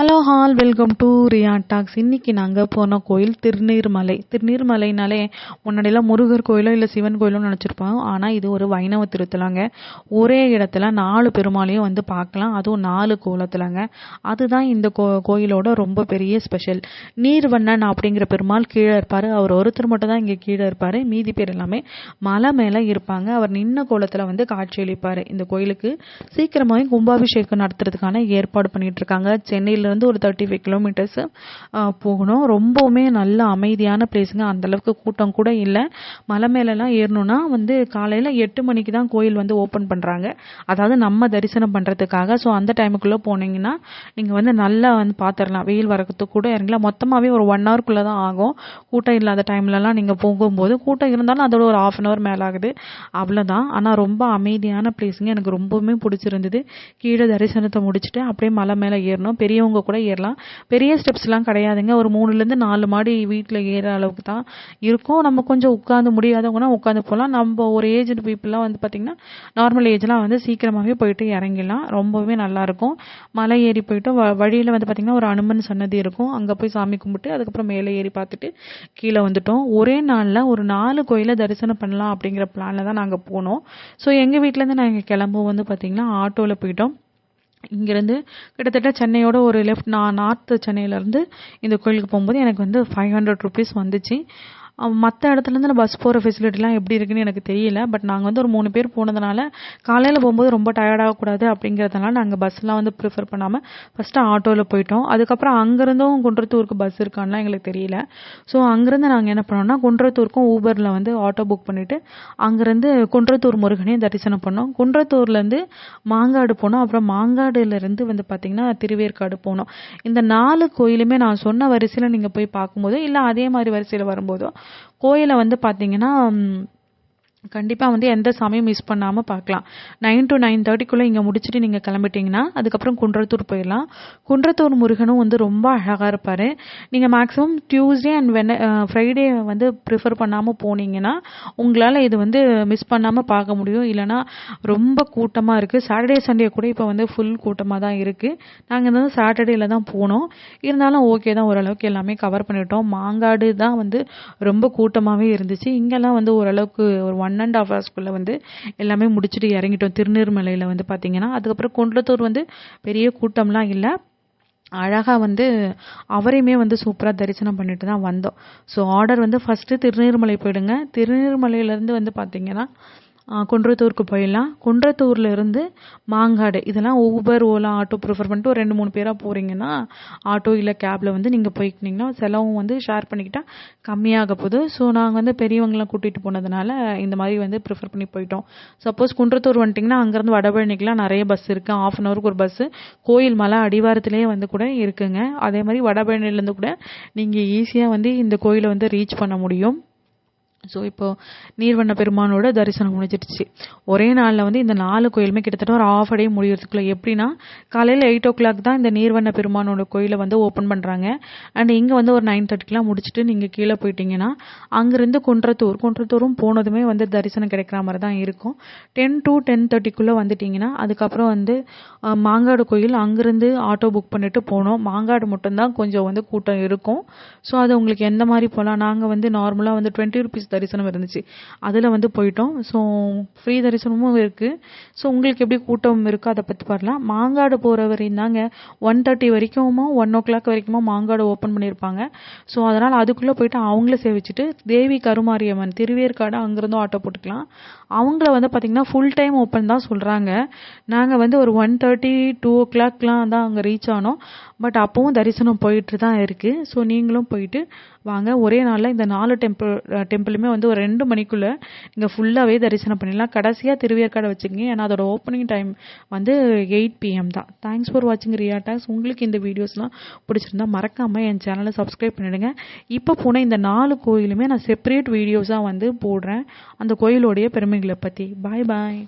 Hello all welcome to Riya talks இன்னைக்கு நாங்கள் போன கோயில் திருநீர்மலை. திருநீர்மலைனாலே முன்னாடியெல்லாம் முருகர் கோயிலோ இல்லை சிவன் கோயிலோ நினச்சிருப்போம் ஆனால் இது ஒரு வைணவ திருத்தலாங்க. ஒரே இடத்துல நாலு பெருமாளையும் வந்து பார்க்கலாம். அதுவும் நாலு கோலத்துலங்க. அதுதான் இந்த கோ கோயிலோட ரொம்ப பெரிய ஸ்பெஷல் நீர்வண்ணன் அப்படிங்கிற பெருமாள் கீழே இருப்பார். அவர் ஒருத்தர் மட்டும் தான் இங்கே கீழே இருப்பார். மீதி பேர் எல்லாமே மலை மேலே இருப்பாங்க. அவர் நின்ன கோலத்தில் வந்து காட்சியளிப்பார் இந்த கோயிலுக்கு சீக்கிரமாகவே கும்பாபிஷேகம் நடத்துறதுக்கான ஏற்பாடு பண்ணிகிட்ருக்காங்க சென்னையில் இங்கேருந்து ஒரு தேர்ட்டி ஃபைவ் கிலோமீட்டர்ஸ் போகணும். ரொம்பவுமே நல்ல அமைதியான பிளேஸுங்க அந்தளவுக்கு கூட்டம் கூட இல்லை. மலை மேலெலாம் ஏறணும்னா வந்து காலையில் எட்டு மணிக்கு தான் கோயில் வந்து ஓப்பன் பண்ணுறாங்க அதாவது நம்ம தரிசனம் பண்ணுறதுக்காக ஸோ அந்த டைமுக்குள்ளே போனீங்கன்னா நீங்கள் வந்து நல்லா வந்து பார்த்துடலாம் வெயில் வரத்துக்கு கூட இறங்கலாம். மொத்தமாகவே ஒரு ஒன் ஹவர்க்குள்ளே தான் ஆகும். கூட்டம் இல்லாத டைம்லலாம் நீங்கள் போகும்போது கூட்டம் இருந்தாலும் அதோட ஒரு ஆஃப் அன் ஹவர் மேலே ஆகுது. அவ்வளோதான் ஆனால் ரொம்ப அமைதியான பிளேஸுங்க எனக்கு ரொம்பவுமே பிடிச்சிருந்தது. கீழே தரிசனத்தை முடிச்சுட்டு அப்படியே மலை மேலே ஏறணும். பெரியவங்க கூட ஏறலாம். பெரிய ஸ்டெப்ஸ்லாம் கிடையாதுங்க. ஒரு மூணுலேருந்து நாலு மாடி வீட்டில் ஏற அளவுக்கு தான் இருக்கும். நம்ம கொஞ்சம் உட்காந்து முடியாதவங்கன்னா உட்காந்து போகலாம். நம்ம ஒரு ஏஜ்டு பீப்புளெலாம் வந்து பார்த்திங்கன்னா நார்மல் ஏஜ்லாம் வந்து சீக்கிரமாகவே போயிட்டு இறங்கிடலாம். ரொம்பவே நல்லாயிருக்கும் மலை ஏறி போயிட்டு வ வழியில் வந்து பார்த்திங்கன்னா ஒரு அனுமன் சன்னதி இருக்கும். அங்கே போய் சாமி கும்பிட்டு அதுக்கப்புறம் மேலே ஏறி பார்த்துட்டு கீழே வந்துட்டோம். ஒரே நாளில் ஒரு நாலு கோயிலை தரிசனம் பண்ணலாம் அப்படிங்கிற பிளானில் தான் நாங்கள் போனோம். ஸோ எங்கள் வீட்டிலேருந்து நாங்கள் கிளம்பும் வந்து பார்த்திங்கன்னா ஆட்டோவில் போயிட்டோம். இங்கேருந்து கிட்டத்தட்ட சென்னையோட ஒரு லெஃப்ட் நான் நார்த்து சென்னையிலேருந்து இந்த கோயிலுக்கு போகும்போது எனக்கு வந்து ஃபைவ் ஹண்ட்ரட் ருபீஸ் வந்துச்சு. மற்ற இடத்துலேருந்து நான் பஸ் போகிற ஃபெசிலிட்டிலாம் எப்படி இருக்குன்னு எனக்கு தெரியல. பட் நாங்கள் வந்து ஒரு மூணு பேர் போனதுனால காலையில் போகும்போது ரொம்ப டயர்டாகக்கூடாது அப்படிங்கிறதுனால நாங்கள் பஸ்லாம் வந்து ப்ரிஃபர் பண்ணாமல் ஃபஸ்ட்டு ஆட்டோவில் போயிட்டோம். அதுக்கப்புறம் அங்கேருந்தும் குன்றத்தூருக்கு பஸ் இருக்கான்லாம் எங்களுக்கு தெரியல. ஸோ அங்கேருந்து நாங்கள் என்ன பண்ணோம்னா குன்றத்தூருக்கும் ஊபரில் வந்து ஆட்டோ புக் பண்ணிவிட்டு அங்கேருந்து குன்றத்தூர் முருகனையும் தரிசனம் பண்ணோம். குன்றத்தூர்லேருந்து மாங்காடு போனோம். அப்புறம் மாங்காடுலேருந்து வந்து பார்த்திங்கன்னா திருவேற்காடு போனோம். இந்த நாலு கோயிலுமே நான் சொன்ன வரிசையில் நீங்கள் போய் பார்க்கும்போதோ இல்லை அதே மாதிரி வரிசையில் வரும்போதோ கோயிலை வந்து பார்த்தீங்கன்னா கண்டிப்பாக வந்து எந்த சாமியும் மிஸ் பண்ணாமல் பார்க்கலாம். நைன் டு நைன் தேர்ட்டிக்குள்ளே இங்கே முடிச்சுட்டு நீங்கள் கிளம்பிட்டீங்கன்னா அதுக்கப்புறம் குன்றத்தூர் போயிடலாம். குன்றத்தூர் முருகனும் வந்து ரொம்ப அழகாக இருப்பார். நீங்கள் மேக்ஸிமம் டியூஸ்டே அண்ட் வென ஃப்ரைடே வந்து ப்ரிஃபர் பண்ணாமல் போனீங்கன்னா உங்களால் இது வந்து மிஸ் பண்ணாமல் பார்க்க முடியும். இல்லைனா ரொம்ப கூட்டமாக இருக்குது சாட்டர்டே சண்டே கூட இப்போ வந்து ஃபுல் கூட்டமாக தான் இருக்குது நாங்கள் வந்து சாட்டர்டேயில் தான் போனோம். இருந்தாலும் ஓகே தான் ஓரளவுக்கு எல்லாமே கவர் பண்ணிட்டோம். மாங்காடு தான் வந்து ரொம்ப கூட்டமாகவே இருந்துச்சு. இங்கெல்லாம் வந்து ஓரளவுக்கு ஒரு ஒன் ஒன் அண்ட் ஆஃப் ஹவர்ஸ்க்குள்ளே வந்து எல்லாமே முடிச்சுட்டு இறங்கிட்டோம். திருநீர்மலையில் வந்து பார்த்திங்கன்னா அதுக்கப்புறம் குன்றத்தூர் வந்து பெரிய கூட்டம்லாம் இல்லை. அழகாக வந்து அவரையுமே வந்து சூப்பராக தரிசனம் பண்ணிட்டு தான் வந்தோம். ஸோ ஆர்டர் வந்து ஃபஸ்ட்டு திருநீர்மலை போயிடுங்க. திருநீர்மலையிலேருந்து வந்து பார்த்திங்கன்னா குன்றத்தூருக்கு போயிடலாம். குன்றத்தூரில் இருந்து மாங்காடு இதெல்லாம் ஊபர் ஓலா ஆட்டோ ப்ரிஃபர் பண்ணிட்டு ஒரு ரெண்டு மூணு பேராக போகிறீங்கன்னா ஆட்டோ இல்லை கேபில் வந்து நீங்கள் போய்க்கிட்டிங்கன்னா செலவும் வந்து ஷேர் பண்ணிக்கிட்டால் கம்மியாக போகுது. ஸோ நாங்கள் வந்து பெரியவங்களாம் கூட்டிகிட்டு போனதுனால இந்த மாதிரி வந்து ப்ரிஃபர் பண்ணி போயிட்டோம். சப்போஸ் குன்றத்தூர் வந்துட்டிங்கன்னா அங்கேருந்து வடபழனிக்கெலாம் நிறைய பஸ் இருக்குது ஆஃப் அன் ஹவருக்கு ஒரு பஸ்ஸு கோயில் மலை அடிவாரத்திலே வந்து கூட இருக்குங்க. அதே மாதிரி வடபழனிலேருந்து கூட நீங்கள் ஈஸியாக வந்து இந்த கோயிலை வந்து ரீச் பண்ண முடியும். ஸோ இப்போது நீர்வண்ண பெருமானோட தரிசனம் முடிஞ்சிடுச்சு. ஒரே நாளில் வந்து இந்த நாலு கோயிலுமே கிட்டத்தட்ட ஒரு ஆஃப் டே முடியறதுக்குள்ள எப்படின்னா காலையில் எயிட் ஓ கிளாக் தான் இந்த நீர்வண்ண பெருமானோட கோயிலை வந்து ஓப்பன் பண்ணுறாங்க அண்ட் இங்கே வந்து ஒரு நைன் தேர்ட்டிக்கெலாம் முடிச்சுட்டு நீங்கள் கீழே போயிட்டீங்கன்னா அங்கேருந்து குன்றத்தூர் குன்றத்தூரும் போனதுமே வந்து தரிசனம் கிடைக்கிற மாதிரி தான் இருக்கும். டென் டு டென் தேர்ட்டிக்குள்ளே வந்துட்டிங்கன்னா அதுக்கப்புறம் வந்து மாங்காடு கோயில் அங்கேருந்து ஆட்டோ புக் பண்ணிவிட்டு போனோம். மாங்காடு மட்டும்தான் கொஞ்சம் வந்து கூட்டம் இருக்கும். ஸோ அது உங்களுக்கு எந்த மாதிரி போகலாம்? நாங்கள் வந்து நார்மலாக வந்து டுவெண்ட்டி ருபீஸ் தரிசனம் இருந்துச்சு. அதில் வந்து போயிட்டோம். ஸோ ஃப்ரீ தரிசனமும் இருக்குது ஸோ உங்களுக்கு எப்படி கூட்டம் இருக்கோ அதை பற்றி பாடலாம் மாங்காடு போகிற வரையும் தாங்க ஒன் தேர்ட்டி வரைக்குமோ ஒன் ஓ கிளாக் வரைக்குமோ மாங்காடு ஓப்பன் பண்ணியிருப்பாங்க ஸோ அதனால் அதுக்குள்ளே போயிட்டு அவங்கள சேவிச்சுட்டு தேவி கருமாரியம்மன் திருவேற்காடு அங்கேருந்தும் ஆட்டோ போட்டுக்கலாம். அவங்கள வந்து பார்த்திங்கன்னா ஃபுல் டைம் ஓப்பன் தான் சொல்கிறாங்க நாங்கள் வந்து ஒரு ஒன் தேர்ட்டி டூ ஓ கிளாக்லாம் தான் அங்கே ரீச் ஆனோம். பட் அப்போவும் தரிசனம் போயிட்டு தான் இருக்குது ஸோ நீங்களும் போயிட்டு வாங்க. ஒரே நாளில் இந்த நாலு டெம்பிள் டெம்பிளுமே வந்து ஒரு ரெண்டு மணிக்குள்ளே நீங்கள் ஃபுல்லாகவே தரிசனம் பண்ணிடலாம். கடைசியாக திருவேற்காடை வச்சுக்கங்க. ஏன்னா அதோட ஓப்பனிங் டைம் வந்து எயிட் பிஎம் தான். தேங்க்ஸ் ஃபார் வாட்சிங் ரியா டாக்ஸ் உங்களுக்கு இந்த வீடியோஸ்லாம் பிடிச்சிருந்தா மறக்காமல் என் சேனலை சப்ஸ்கிரைப் பண்ணிவிடுங்க இப்போ போன இந்த நாலு கோயிலுமே நான் செப்பரேட் வீடியோஸாக வந்து போடுறேன். அந்த கோயிலோடைய பெருமைகளை பற்றி பாய் பாய்